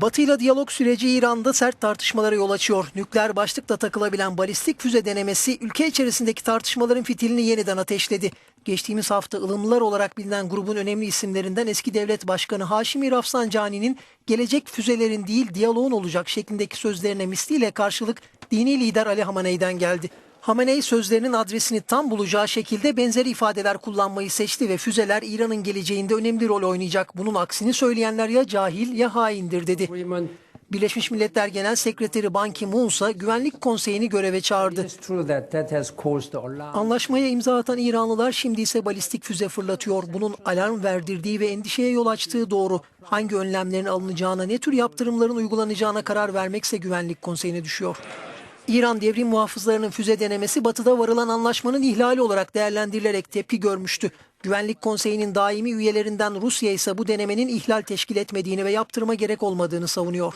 Batı ile diyalog süreci İran'da sert tartışmalara yol açıyor. Nükleer başlıkla takılabilen balistik füze denemesi ülke içerisindeki tartışmaların fitilini yeniden ateşledi. Geçtiğimiz hafta ılımlılar olarak bilinen grubun önemli isimlerinden eski devlet başkanı Haşimi Rafsanjani'nin gelecek füzelerin değil diyaloğun olacak şeklindeki sözlerine misliyle karşılık dini lider Ali Hamaney'den geldi. Hamenei sözlerinin adresini tam bulacağı şekilde benzeri ifadeler kullanmayı seçti ve füzeler İran'ın geleceğinde önemli rol oynayacak. Bunun aksini söyleyenler ya cahil ya haindir dedi. Birleşmiş Milletler Genel Sekreteri Ban Ki-moon ise Güvenlik Konseyi'ni göreve çağırdı. Anlaşmaya imza atan İranlılar şimdi ise balistik füze fırlatıyor. Bunun alarm verdirdiği ve endişeye yol açtığı doğru. Hangi önlemlerin alınacağına, ne tür yaptırımların uygulanacağına karar vermekse Güvenlik Konseyi'ne düşüyor. İran devrim muhafızlarının füze denemesi batıda varılan anlaşmanın ihlali olarak değerlendirilerek tepki görmüştü. Güvenlik Konseyi'nin daimi üyelerinden Rusya ise bu denemenin ihlal teşkil etmediğini ve yaptırıma gerek olmadığını savunuyor.